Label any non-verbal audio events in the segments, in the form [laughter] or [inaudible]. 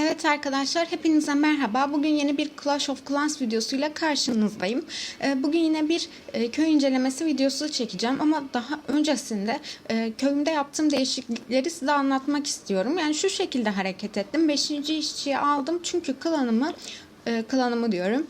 Evet arkadaşlar hepinize merhaba. Bugün yeni bir Clash of Clans videosuyla karşınızdayım. Ee, Bugün yine bir e, köy incelemesi videosu çekeceğim ama daha öncesinde e, köyümde yaptığım değişiklikleri size anlatmak istiyorum. Yani şu şekilde hareket ettim. Beşinci işçiyi aldım çünkü klanımı e, klanımı diyorum.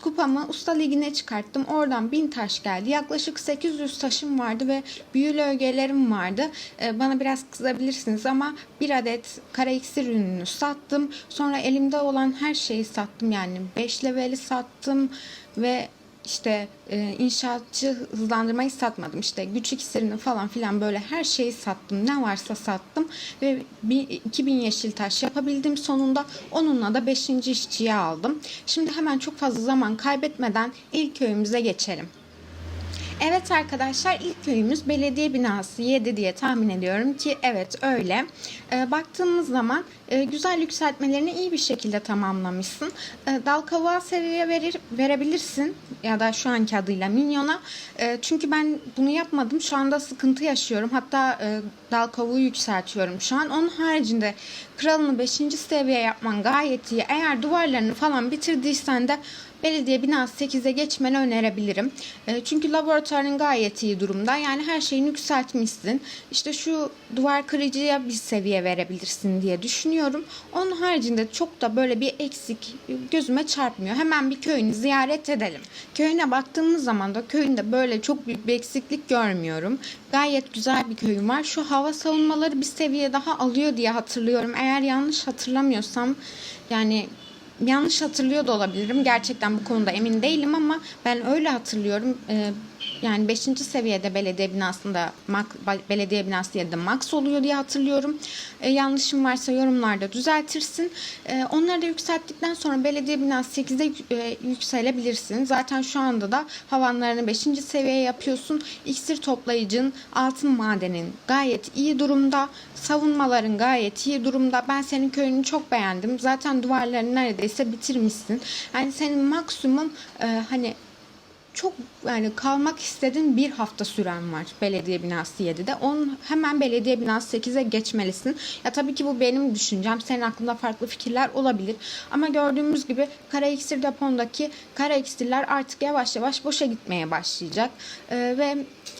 E, kupamı usta ligine çıkarttım. Oradan 1000 taş geldi. Yaklaşık 800 taşım vardı ve büyülü ögelerim vardı. Ee, bana biraz kızabilirsiniz ama bir adet kara iksir ürününü sattım. Sonra elimde olan her şeyi sattım. Yani 5 leveli sattım ve işte e, inşaatçı hızlandırmayı satmadım. İşte güç iksirini falan filan böyle her şeyi sattım. Ne varsa sattım ve bir, 2000 yeşil taş yapabildim sonunda. Onunla da 5. işçiyi aldım. Şimdi hemen çok fazla zaman kaybetmeden ilk köyümüze geçelim. Evet arkadaşlar ilk köyümüz belediye binası 7 diye tahmin ediyorum ki evet öyle. Ee, baktığımız zaman e, güzel yükseltmelerini iyi bir şekilde tamamlamışsın. E, dal kavuğa seviye verir, verebilirsin ya da şu anki adıyla minyona. E, çünkü ben bunu yapmadım. Şu anda sıkıntı yaşıyorum. Hatta e, dal kavuğu yükseltiyorum şu an. Onun haricinde kralını 5. seviye yapman gayet iyi. Eğer duvarlarını falan bitirdiysen de belediye binası 8'e geçmeni önerebilirim. E, çünkü laboratuvarın gayet iyi durumda. Yani her şeyini yükseltmişsin. İşte şu duvar kırıcıya bir seviye verebilirsin diye düşünüyorum. Onun haricinde çok da böyle bir eksik gözüme çarpmıyor. Hemen bir köyünü ziyaret edelim. Köyüne baktığımız zaman da köyünde böyle çok büyük bir eksiklik görmüyorum. Gayet güzel bir köyüm var. Şu hava savunmaları bir seviye daha alıyor diye hatırlıyorum. Eğer yanlış hatırlamıyorsam yani yanlış hatırlıyor da olabilirim. Gerçekten bu konuda emin değilim ama ben öyle hatırlıyorum. Ee, yani 5. seviyede belediye binasında belediye binası yerinde max oluyor diye hatırlıyorum. Ee, yanlışım varsa yorumlarda düzeltirsin. Ee, onları da yükselttikten sonra belediye binası 8'e e, yükselebilirsin. Zaten şu anda da havanlarını 5. seviyeye yapıyorsun. İksir toplayıcın, altın madenin gayet iyi durumda. Savunmaların gayet iyi durumda. Ben senin köyünü çok beğendim. Zaten duvarlarını neredeyse bitirmişsin. Yani senin maksimum e, hani çok yani kalmak istediğin bir hafta süren var belediye binası 7'de. Onun hemen belediye binası 8'e geçmelisin. Ya tabii ki bu benim düşüncem. Senin aklında farklı fikirler olabilir. Ama gördüğümüz gibi kara iksir depondaki kara iksirler artık yavaş yavaş boşa gitmeye başlayacak. Ee, ve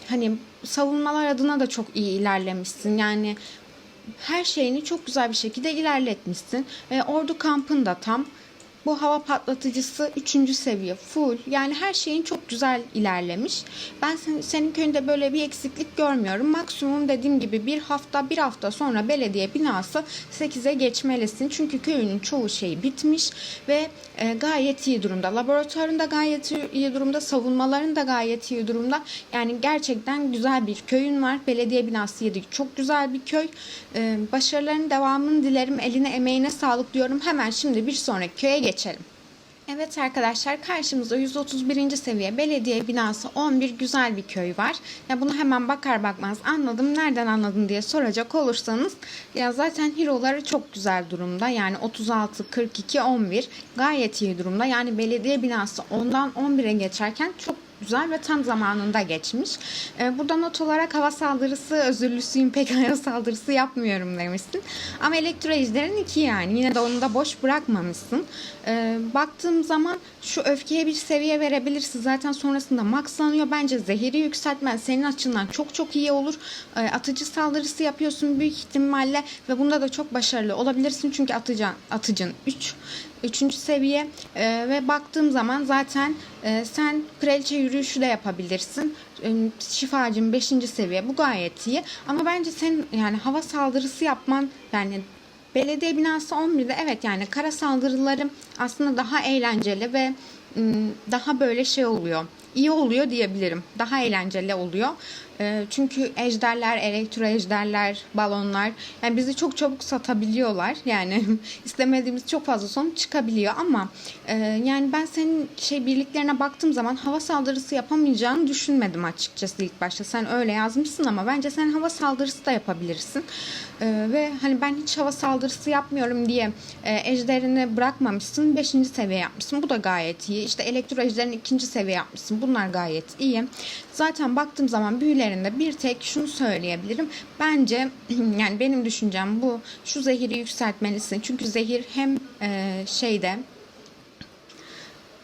hani savunmalar adına da çok iyi ilerlemişsin. Yani her şeyini çok güzel bir şekilde ilerletmişsin. Ve ordu kampın da tam. Bu hava patlatıcısı 3. seviye full. Yani her şeyin çok güzel ilerlemiş. Ben sen, senin köyünde böyle bir eksiklik görmüyorum. Maksimum dediğim gibi bir hafta bir hafta sonra belediye binası 8'e geçmelisin. Çünkü köyünün çoğu şeyi bitmiş ve e, gayet iyi durumda. Laboratuvarın da gayet iyi durumda. Savunmaların da gayet iyi durumda. Yani gerçekten güzel bir köyün var. Belediye binası 7 çok güzel bir köy. E, başarıların devamını dilerim. Eline emeğine sağlık diyorum. Hemen şimdi bir sonraki köye geçelim. Evet arkadaşlar karşımızda 131. seviye belediye binası 11 güzel bir köy var. Ya bunu hemen bakar bakmaz anladım. Nereden anladın diye soracak olursanız ya zaten hero'ları çok güzel durumda. Yani 36, 42, 11 gayet iyi durumda. Yani belediye binası ondan 11'e geçerken çok güzel ve tam zamanında geçmiş. Ee, burada not olarak hava saldırısı özürlüsüyüm pek [laughs] hava saldırısı yapmıyorum demişsin. Ama elektro ejderin iki yani. Yine de onu da boş bırakmamışsın. Ee, baktığım zaman şu öfkeye bir seviye verebilirsin. Zaten sonrasında maxlanıyor. Bence zehiri yükseltmen senin açından çok çok iyi olur. Ee, atıcı saldırısı yapıyorsun büyük ihtimalle ve bunda da çok başarılı olabilirsin. Çünkü atıcı, atıcın 3. Üçüncü seviye e, ve baktığım zaman zaten e, sen kraliçe yürüyüşü de yapabilirsin. E, şifacın 5. seviye bu gayet iyi. Ama bence sen yani hava saldırısı yapman yani belediye binası 11'de evet yani kara saldırıları aslında daha eğlenceli ve daha böyle şey oluyor iyi oluyor diyebilirim. Daha eğlenceli oluyor. E, çünkü ejderler, elektro ejderler, balonlar yani bizi çok çabuk satabiliyorlar. Yani [laughs] istemediğimiz çok fazla sonuç çıkabiliyor ama e, yani ben senin şey birliklerine baktığım zaman hava saldırısı yapamayacağını düşünmedim açıkçası ilk başta. Sen öyle yazmışsın ama bence sen hava saldırısı da yapabilirsin. E, ve hani ben hiç hava saldırısı yapmıyorum diye e, ejderini bırakmamışsın. 5. seviye yapmışsın. Bu da gayet iyi. İşte elektro ejderini 2. seviye yapmışsın Bunlar gayet iyi. Zaten baktığım zaman büyülerinde bir tek şunu söyleyebilirim. Bence [clears throat] yani benim düşüncem bu. Şu zehiri yükseltmelisin. Çünkü zehir hem e, şeyde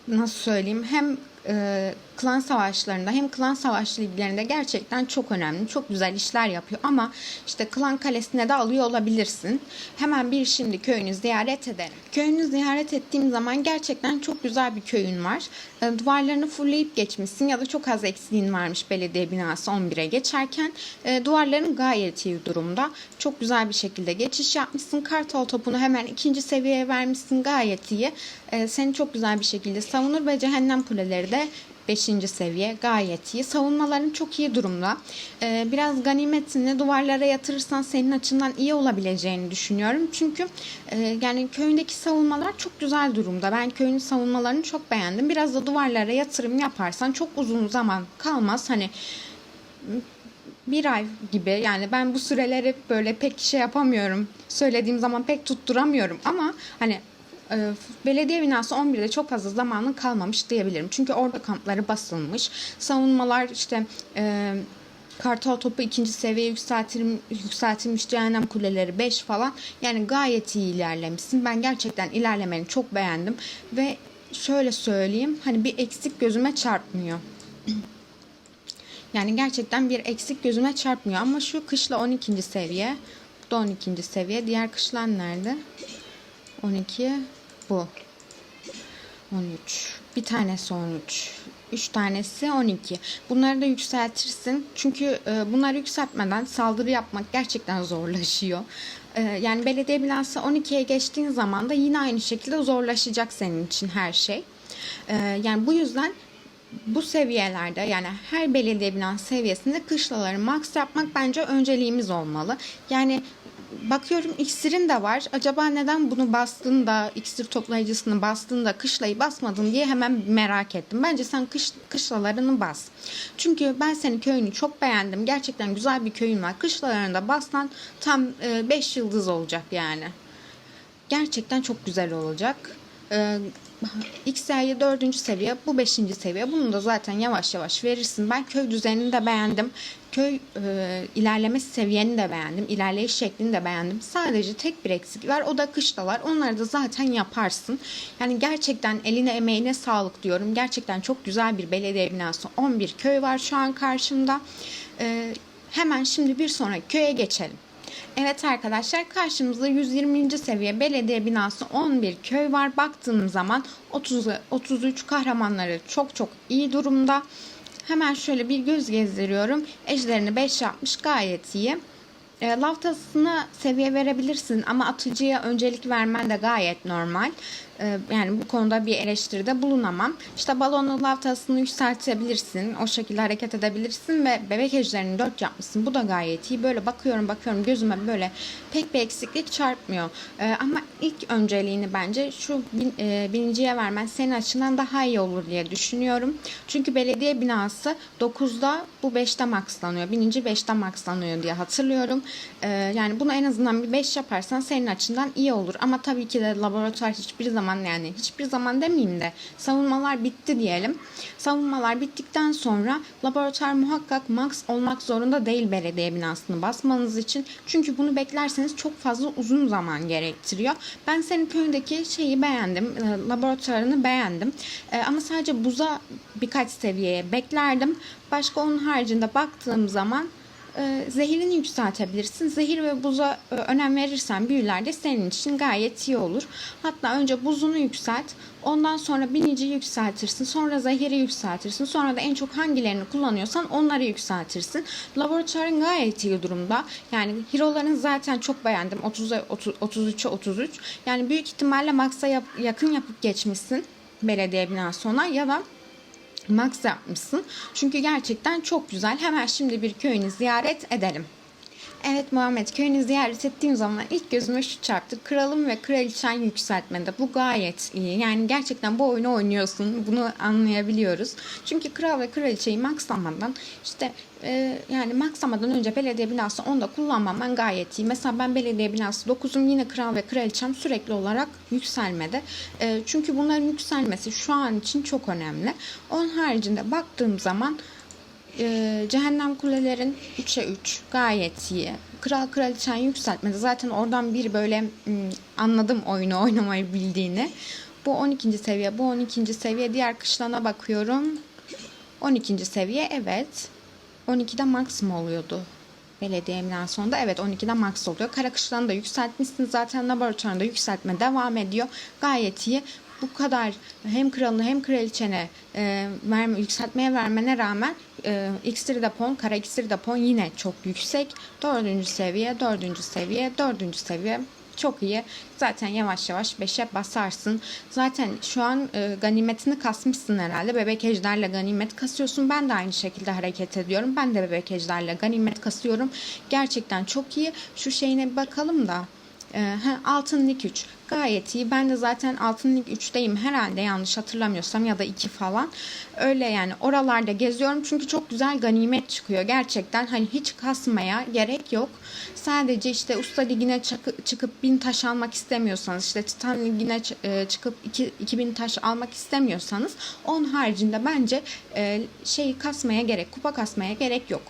nasıl söyleyeyim hem e, klan savaşlarında hem klan savaş liglerinde gerçekten çok önemli. Çok güzel işler yapıyor ama işte klan kalesine de alıyor olabilirsin. Hemen bir şimdi köyünü ziyaret edelim. Köyünü ziyaret ettiğim zaman gerçekten çok güzel bir köyün var. E, duvarlarını fullleyip geçmişsin ya da çok az eksiğin varmış belediye binası 11'e geçerken. E, duvarların gayet iyi durumda. Çok güzel bir şekilde geçiş yapmışsın. Kartal topunu hemen ikinci seviyeye vermişsin gayet iyi. E, seni çok güzel bir şekilde savunur ve cehennem kuleleri de 5. seviye gayet iyi. Savunmaların çok iyi durumda. Ee, biraz ganimetini duvarlara yatırırsan senin açından iyi olabileceğini düşünüyorum. Çünkü e, yani köyündeki savunmalar çok güzel durumda. Ben köyün savunmalarını çok beğendim. Biraz da duvarlara yatırım yaparsan çok uzun zaman kalmaz. Hani bir ay gibi yani ben bu süreleri böyle pek şey yapamıyorum. Söylediğim zaman pek tutturamıyorum ama hani belediye binası 11'de çok fazla zamanın kalmamış diyebilirim. Çünkü orada kampları basılmış. Savunmalar işte e, Kartal topu ikinci seviye yükseltilmiş, yükseltilmiş cehennem kuleleri 5 falan. Yani gayet iyi ilerlemişsin. Ben gerçekten ilerlemeni çok beğendim. Ve şöyle söyleyeyim hani bir eksik gözüme çarpmıyor. Yani gerçekten bir eksik gözüme çarpmıyor. Ama şu kışla 12. seviye. Bu da 12. seviye. Diğer kışlar nerede? 12 bu. 13. Bir tanesi 13. 3 tanesi 12. Bunları da yükseltirsin. Çünkü e, bunları yükseltmeden saldırı yapmak gerçekten zorlaşıyor. E, yani belediye binası 12'ye geçtiğin zaman da yine aynı şekilde zorlaşacak senin için her şey. E, yani bu yüzden bu seviyelerde yani her belediye binası seviyesinde kışlaları max yapmak bence önceliğimiz olmalı. Yani bakıyorum iksirin de var. Acaba neden bunu bastın da iksir toplayıcısını bastın da kışlayı basmadın diye hemen merak ettim. Bence sen kış, kışlalarını bas. Çünkü ben senin köyünü çok beğendim. Gerçekten güzel bir köyün var. Kışlalarını da bastan tam 5 e, yıldız olacak yani. Gerçekten çok güzel olacak. E, XR'ye 4. seviye, bu 5. seviye. Bunu da zaten yavaş yavaş verirsin. Ben köy düzenini de beğendim. Köy e, ilerleme seviyeni de beğendim. İlerleyiş şeklini de beğendim. Sadece tek bir eksik var. O da kışlalar. Onları da zaten yaparsın. Yani gerçekten eline emeğine sağlık diyorum. Gerçekten çok güzel bir belediye binası. 11 köy var şu an karşımda. E, hemen şimdi bir sonraki köye geçelim. Evet arkadaşlar karşımızda 120. seviye belediye binası 11 köy var. Baktığım zaman 30 33 kahramanları çok çok iyi durumda. Hemen şöyle bir göz gezdiriyorum. Ejderini 5 yapmış gayet iyi. E, laftasına seviye verebilirsin ama atıcıya öncelik vermen de gayet normal. E, yani bu konuda bir eleştiride bulunamam. İşte balonun laftasını yükseltebilirsin. O şekilde hareket edebilirsin ve bebek ejderini 4 yapmışsın. Bu da gayet iyi. Böyle bakıyorum bakıyorum gözüme böyle pek bir eksiklik çarpmıyor. E, ama ilk önceliğini bence şu bin, e, biniciye vermen senin açından daha iyi olur diye düşünüyorum. Çünkü belediye binası 9'da bu 5'te maxlanıyor. Bininci 5'te maxlanıyor diye hatırlıyorum. Ee, yani bunu en azından bir 5 yaparsan senin açından iyi olur. Ama tabii ki de laboratuvar hiçbir zaman yani hiçbir zaman demeyeyim de savunmalar bitti diyelim. Savunmalar bittikten sonra laboratuvar muhakkak max olmak zorunda değil belediye binasını basmanız için. Çünkü bunu beklerseniz çok fazla uzun zaman gerektiriyor. Ben senin köyündeki şeyi beğendim. E, laboratuvarını beğendim. E, ama sadece buza birkaç seviyeye beklerdim. Başka onun haricinde baktığım zaman e, zehirini yükseltebilirsin. Zehir ve buza e, önem verirsen büyülerde senin için gayet iyi olur. Hatta önce buzunu yükselt. Ondan sonra binici yükseltirsin. Sonra zehiri yükseltirsin. Sonra da en çok hangilerini kullanıyorsan onları yükseltirsin. Laboratuvarın gayet iyi durumda. Yani hero'ların zaten çok beğendim. 30'a 30, 33'e 33. Yani büyük ihtimalle Max'a yakın yapıp geçmişsin belediye binası ona ya da max yapmışsın. Çünkü gerçekten çok güzel. Hemen şimdi bir köyünü ziyaret edelim. Evet Muhammed köyünü ziyaret ettiğim zaman ilk gözüme şu çarptı. Kralım ve kraliçen yükseltmede. Bu gayet iyi. Yani gerçekten bu oyunu oynuyorsun. Bunu anlayabiliyoruz. Çünkü kral ve kraliçeyi maxlamadan işte e, yani maxlamadan önce belediye binası 10'da kullanmam ben gayet iyi. Mesela ben belediye binası 9'um yine kral ve kraliçem sürekli olarak yükselmede. E, çünkü bunların yükselmesi şu an için çok önemli. Onun haricinde baktığım zaman e, Cehennem Kulelerin 3'e 3 gayet iyi. Kral Kraliçen yükseltmedi. Zaten oradan bir böyle hmm, anladım oyunu oynamayı bildiğini. Bu 12. seviye, bu 12. seviye. Diğer kışlana bakıyorum. 12. seviye evet. 12'de max mı oluyordu? Belediye emlak sonunda evet 12'de max oluyor. Kara kışlanı da yükseltmişsin zaten laboratuvarında yükseltme devam ediyor. Gayet iyi bu kadar hem kralını hem kraliçene e, verme, yükseltmeye vermene rağmen e, iksir depon, kara iksir depon yine çok yüksek. Dördüncü seviye, dördüncü seviye, dördüncü seviye çok iyi. Zaten yavaş yavaş 5'e basarsın. Zaten şu an e, ganimetini kasmışsın herhalde. Bebek ejderle ganimet kasıyorsun. Ben de aynı şekilde hareket ediyorum. Ben de bebek ejderle ganimet kasıyorum. Gerçekten çok iyi. Şu şeyine bakalım da. Ee, ha, altın lig 3 gayet iyi. Ben de zaten altın lig 3'teyim herhalde yanlış hatırlamıyorsam ya da 2 falan. Öyle yani oralarda geziyorum çünkü çok güzel ganimet çıkıyor. Gerçekten hani hiç kasmaya gerek yok. Sadece işte usta ligine çıkıp, çıkıp 1000 taş almak istemiyorsanız işte titan ligine e, çıkıp 2, 2000 taş almak istemiyorsanız onun haricinde bence e, şeyi kasmaya gerek, kupa kasmaya gerek yok.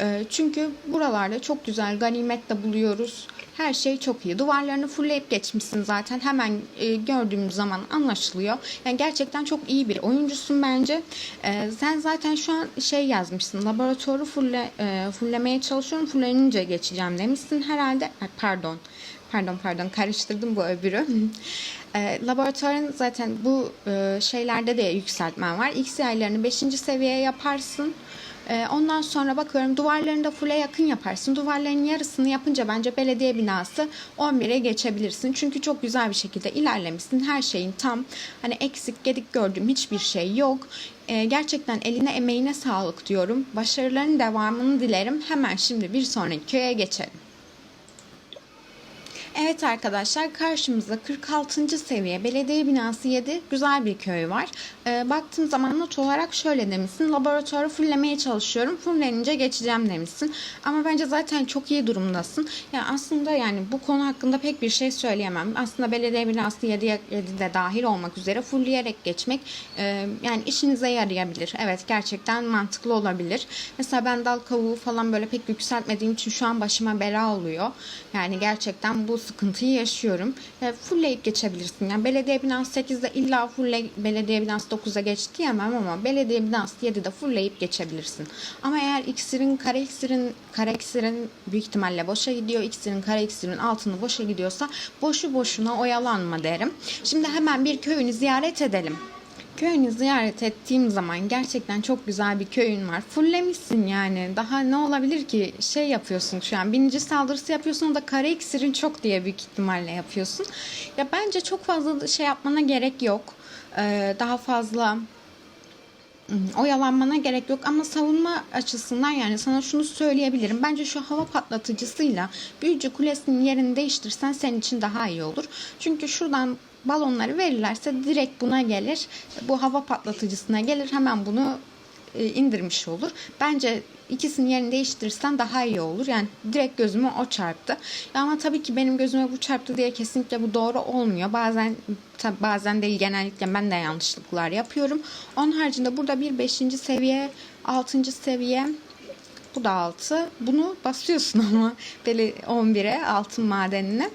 E, çünkü buralarda çok güzel ganimet de buluyoruz. Her şey çok iyi. Duvarlarını fullleyip geçmişsin zaten. Hemen e, gördüğümüz zaman anlaşılıyor. Yani gerçekten çok iyi bir oyuncusun bence. E, sen zaten şu an şey yazmışsın. Laboratuvarı fulle, e, fullemeye çalışıyorum. Fullenince geçeceğim demişsin herhalde. Ay, pardon. Pardon pardon karıştırdım bu öbürü. [laughs] e, laboratuvarın zaten bu e, şeylerde de yükseltmen var. X ayarlarını 5. seviyeye yaparsın. Ee, ondan sonra bakıyorum duvarlarını da full'e yakın yaparsın. Duvarların yarısını yapınca bence belediye binası 11'e geçebilirsin. Çünkü çok güzel bir şekilde ilerlemişsin. Her şeyin tam hani eksik gedik gördüğüm hiçbir şey yok. Ee, gerçekten eline emeğine sağlık diyorum. Başarıların devamını dilerim. Hemen şimdi bir sonraki köye geçelim. Evet arkadaşlar karşımızda 46. seviye belediye binası 7 güzel bir köy var. Ee, baktığım zaman not olarak şöyle demişsin. Laboratuvarı fullemeye çalışıyorum. Fullenince geçeceğim demişsin. Ama bence zaten çok iyi durumdasın. Yani aslında yani bu konu hakkında pek bir şey söyleyemem. Aslında belediye binası 7'ye 7'de dahil olmak üzere fullleyerek geçmek e, yani işinize yarayabilir. Evet gerçekten mantıklı olabilir. Mesela ben dal kavuğu falan böyle pek yükseltmediğim için şu an başıma bela oluyor. Yani gerçekten bu sıkıntıyı yaşıyorum. E, fullleyip geçebilirsin. Yani belediye binası 8'de illa fullle belediye binası 9'a geç diyemem ama belediye binası 7'de fullleyip geçebilirsin. Ama eğer iksirin kare iksirin kare iksirin büyük ihtimalle boşa gidiyor. İksirin kare iksirin altını boşa gidiyorsa boşu boşuna oyalanma derim. Şimdi hemen bir köyünü ziyaret edelim. Köyünü ziyaret ettiğim zaman gerçekten çok güzel bir köyün var. Fullemişsin yani. Daha ne olabilir ki? Şey yapıyorsun şu an. Binici saldırısı yapıyorsun. Da kare iksirin çok diye büyük ihtimalle yapıyorsun. Ya bence çok fazla şey yapmana gerek yok. Ee, daha fazla oyalanmana gerek yok ama savunma açısından yani sana şunu söyleyebilirim. Bence şu hava patlatıcısıyla büyücü kulesinin yerini değiştirsen senin için daha iyi olur. Çünkü şuradan balonları verirlerse direkt buna gelir. Bu hava patlatıcısına gelir. Hemen bunu e, indirmiş olur. Bence ikisinin yerini değiştirirsen daha iyi olur. Yani direkt gözüme o çarptı. Ama tabii ki benim gözüme bu çarptı diye kesinlikle bu doğru olmuyor. Bazen tabii bazen değil genellikle ben de yanlışlıklar yapıyorum. Onun haricinde burada bir 5. seviye, 6. seviye bu da 6. Bunu basıyorsun [laughs] ama böyle 11'e altın madenine.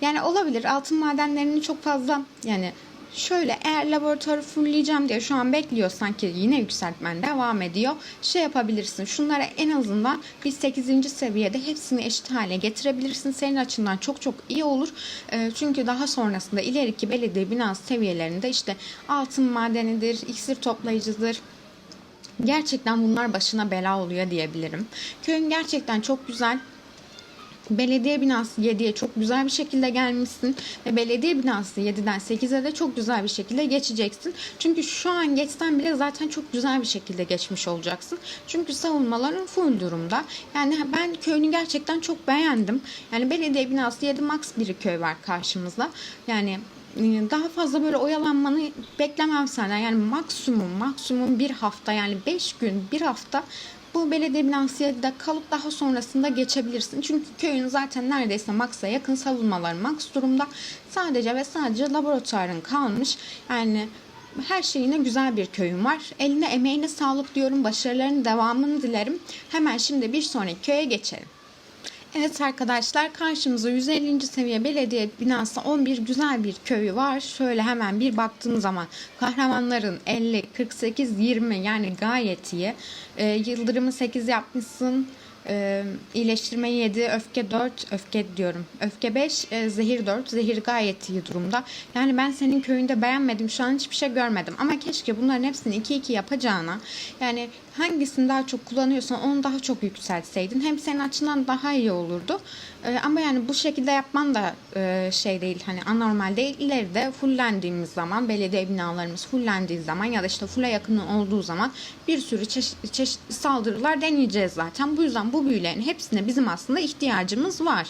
Yani olabilir. Altın madenlerini çok fazla yani Şöyle eğer laboratuvarı fullleyeceğim diye şu an bekliyorsan ki yine yükseltmen devam ediyor. Şey yapabilirsin. Şunlara en azından bir 8. seviyede hepsini eşit hale getirebilirsin. Senin açından çok çok iyi olur. E, çünkü daha sonrasında ileriki belediye binası seviyelerinde işte altın madenidir, iksir toplayıcıdır, Gerçekten bunlar başına bela oluyor diyebilirim. Köyün gerçekten çok güzel Belediye binası 7'ye çok güzel bir şekilde gelmişsin ve belediye binası 7'den 8'e de çok güzel bir şekilde geçeceksin. Çünkü şu an geçsen bile zaten çok güzel bir şekilde geçmiş olacaksın. Çünkü savunmaların full durumda. Yani ben köyünü gerçekten çok beğendim. Yani belediye binası 7 max bir köy var karşımızda. Yani e, daha fazla böyle oyalanmanı beklemem senden. Yani maksimum maksimum bir hafta yani 5 gün bir hafta bu belediye binasında kalıp daha sonrasında geçebilirsin. Çünkü köyün zaten neredeyse maksa yakın savunmalar maks durumda. Sadece ve sadece laboratuvarın kalmış. Yani her şeyine güzel bir köyün var. Eline emeğine sağlık diyorum. Başarılarının devamını dilerim. Hemen şimdi bir sonraki köye geçelim. Evet arkadaşlar karşımıza 150. seviye belediye binası 11 güzel bir köyü var. Şöyle hemen bir baktığım zaman kahramanların 50, 48, 20 yani gayet iyi. Ee, yıldırımı 8 yapmışsın. Ee, iyileştirme 7, öfke 4, öfke diyorum. Öfke 5, e, zehir 4. Zehir gayet iyi durumda. Yani ben senin köyünde beğenmedim. Şu an hiçbir şey görmedim. Ama keşke bunların hepsini 2-2 yapacağına yani hangisini daha çok kullanıyorsan onu daha çok yükseltseydin. Hem senin açından daha iyi olurdu. Ee, ama yani bu şekilde yapman da e, şey değil hani anormal değil. İleride fullendiğimiz zaman belediye binalarımız fullendiği zaman ya da işte fulle yakın olduğu zaman bir sürü çeşitli, çeşitli saldırılar deneyeceğiz zaten. Bu yüzden bu büyülerin hepsine bizim aslında ihtiyacımız var.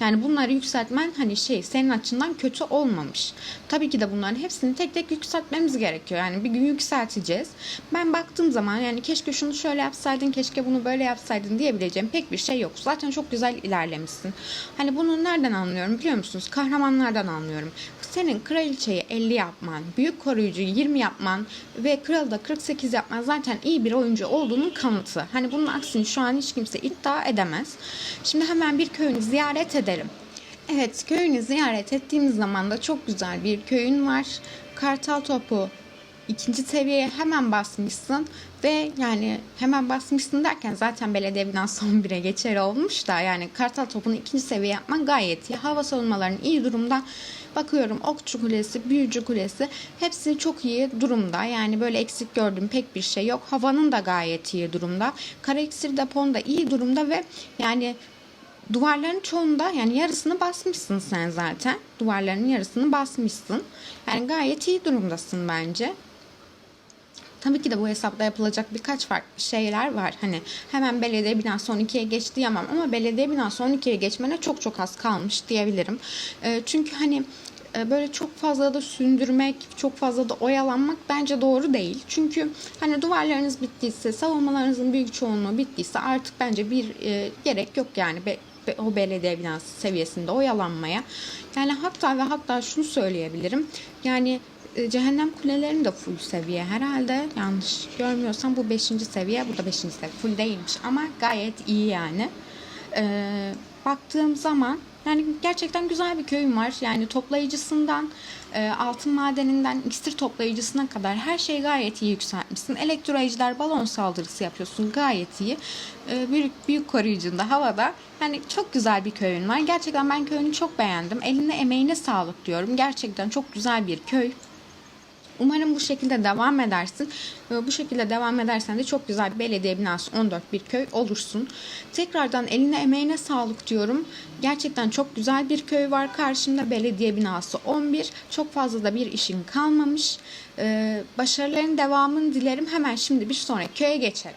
Yani bunları yükseltmen hani şey senin açından kötü olmamış. Tabii ki de bunların hepsini tek tek yükseltmemiz gerekiyor. Yani bir gün yükselteceğiz. Ben baktığım zaman yani keşke şunu şöyle yapsaydın, keşke bunu böyle yapsaydın diyebileceğim pek bir şey yok. Zaten çok güzel ilerlemişsin. Hani bunu nereden anlıyorum biliyor musunuz? Kahramanlardan anlıyorum. Senin kraliçeyi 50 yapman, büyük koruyucuyu 20 yapman ve kralı da 48 yapman zaten iyi bir oyuncu olduğunun kanıtı. Hani bunun aksini şu an hiç kimse iddia edemez. Şimdi hemen bir köyünü ziyaret edelim. Evet köyünü ziyaret ettiğimiz zaman da çok güzel bir köyün var. Kartal topu ikinci seviyeye hemen basmışsın ve yani hemen basmışsın derken zaten belediye binası [laughs] 11'e geçer olmuş da yani kartal topunu ikinci seviye yapman gayet iyi. Hava savunmaların iyi durumda. Bakıyorum okçu kulesi, büyücü kulesi hepsi çok iyi durumda. Yani böyle eksik gördüğüm pek bir şey yok. Havanın da gayet iyi durumda. Kara iksir depon da iyi durumda ve yani duvarların çoğunda yani yarısını basmışsın sen zaten. Duvarların yarısını basmışsın. Yani gayet iyi durumdasın bence. Tabii ki de bu hesapta yapılacak birkaç farklı şeyler var. Hani hemen belediye binası 12'ye geç diyemem ama belediye binası 12'ye geçmene çok çok az kalmış diyebilirim. E, çünkü hani e, böyle çok fazla da sündürmek, çok fazla da oyalanmak bence doğru değil. Çünkü hani duvarlarınız bittiyse, savunmalarınızın büyük çoğunluğu bittiyse artık bence bir e, gerek yok yani. O belediye binası seviyesinde oyalanmaya. Yani hatta ve hatta şunu söyleyebilirim. Yani cehennem kulelerinin de full seviye herhalde. Yanlış görmüyorsam bu 5. seviye. Bu da 5. seviye. Full değilmiş ama gayet iyi yani. Ee, baktığım zaman yani gerçekten güzel bir köyüm var. Yani toplayıcısından, e, altın madeninden, iksir toplayıcısına kadar her şeyi gayet iyi yükseltmişsin. Elektroejder balon saldırısı yapıyorsun gayet iyi. E, büyük, büyük koruyucunda havada. Yani çok güzel bir köyün var. Gerçekten ben köyünü çok beğendim. Eline emeğine sağlık diyorum. Gerçekten çok güzel bir köy. Umarım bu şekilde devam edersin. Bu şekilde devam edersen de çok güzel bir belediye binası 14 bir köy olursun. Tekrardan eline emeğine sağlık diyorum. Gerçekten çok güzel bir köy var karşımda. Belediye binası 11. Çok fazla da bir işin kalmamış. Ee, başarıların devamını dilerim. Hemen şimdi bir sonraki köye geçelim.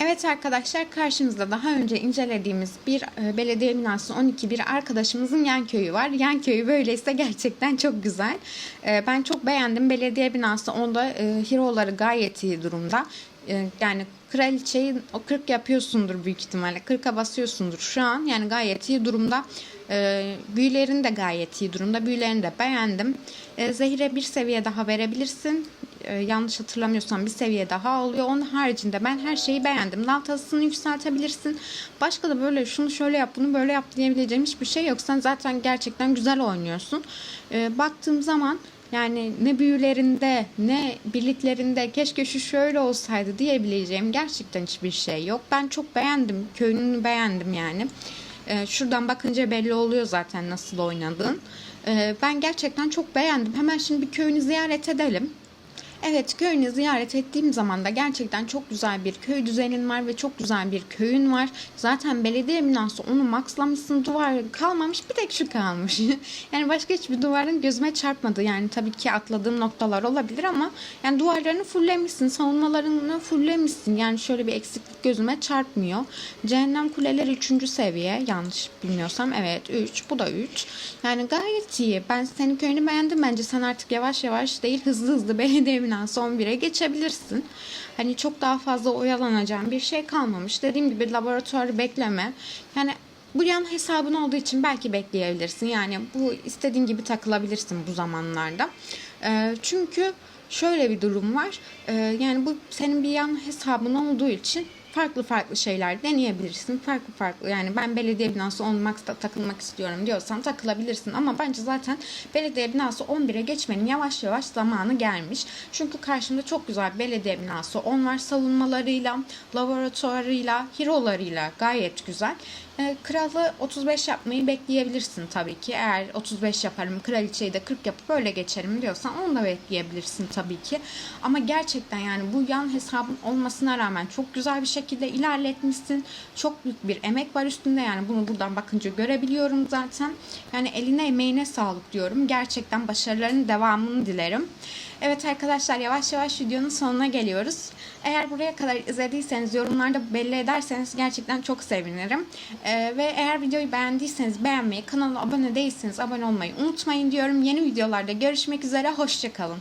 Evet arkadaşlar karşımızda daha önce incelediğimiz bir e, belediye binası 12 bir arkadaşımızın yan köyü var. Yan köyü böyleyse gerçekten çok güzel. E, ben çok beğendim. Belediye binası onda e, hero'ları gayet iyi durumda. E, yani kraliçeyi o 40 yapıyorsundur büyük ihtimalle. 40'a basıyorsundur şu an. Yani gayet iyi durumda. E, büyülerin de gayet iyi durumda. Büyülerini de beğendim. E, zehire bir seviye daha verebilirsin. E, yanlış hatırlamıyorsam bir seviye daha oluyor. Onun haricinde ben her şeyi beğendim. Lav tasını yükseltebilirsin. Başka da böyle şunu şöyle yap bunu böyle yap diyebileceğim hiçbir şey yok. Sen zaten gerçekten güzel oynuyorsun. E, baktığım zaman yani ne büyülerinde ne birliklerinde keşke şu şöyle olsaydı diyebileceğim gerçekten hiçbir şey yok. Ben çok beğendim. Köyünü beğendim yani. Ee, şuradan bakınca belli oluyor zaten nasıl oynadığın. Ee, ben gerçekten çok beğendim. Hemen şimdi bir köyünü ziyaret edelim. Evet köyünü ziyaret ettiğim zaman da gerçekten çok güzel bir köy düzenin var ve çok güzel bir köyün var. Zaten belediye binası onu maxlamışsın duvar kalmamış bir tek şu kalmış. [laughs] yani başka hiçbir duvarın gözüme çarpmadı. Yani tabii ki atladığım noktalar olabilir ama yani duvarlarını fullemişsin, savunmalarını fullemişsin. Yani şöyle bir eksiklik gözüme çarpmıyor. Cehennem kuleleri 3. seviye yanlış bilmiyorsam evet 3 bu da 3. Yani gayet iyi. Ben senin köyünü beğendim bence sen artık yavaş yavaş değil hızlı hızlı [laughs] belediye binası 11'e geçebilirsin. Hani çok daha fazla oyalanacağım bir şey kalmamış. Dediğim gibi laboratuvarı bekleme. Yani bu yan hesabın olduğu için belki bekleyebilirsin. Yani bu istediğin gibi takılabilirsin bu zamanlarda. Ee, çünkü şöyle bir durum var. Ee, yani bu senin bir yan hesabın olduğu için farklı farklı şeyler deneyebilirsin. Farklı farklı yani ben belediye binası 10 max'ta takılmak istiyorum diyorsan takılabilirsin. Ama bence zaten belediye binası 11'e geçmenin yavaş yavaş zamanı gelmiş. Çünkü karşımda çok güzel belediye binası 10 var savunmalarıyla, laboratuvarıyla, hero'larıyla gayet güzel. Ee, kralı 35 yapmayı bekleyebilirsin tabii ki. Eğer 35 yaparım, kraliçeyi de 40 yapıp böyle geçerim diyorsan onu da bekleyebilirsin tabii ki. Ama gerçekten yani bu yan hesabın olmasına rağmen çok güzel bir şekilde ilerletmişsin. Çok büyük bir emek var üstünde yani bunu buradan bakınca görebiliyorum zaten. Yani eline emeğine sağlık diyorum. Gerçekten başarıların devamını dilerim. Evet arkadaşlar yavaş yavaş videonun sonuna geliyoruz. Eğer buraya kadar izlediyseniz yorumlarda belli ederseniz gerçekten çok sevinirim. Ee, ve eğer videoyu beğendiyseniz beğenmeyi, kanala abone değilseniz abone olmayı unutmayın diyorum. Yeni videolarda görüşmek üzere, hoşçakalın.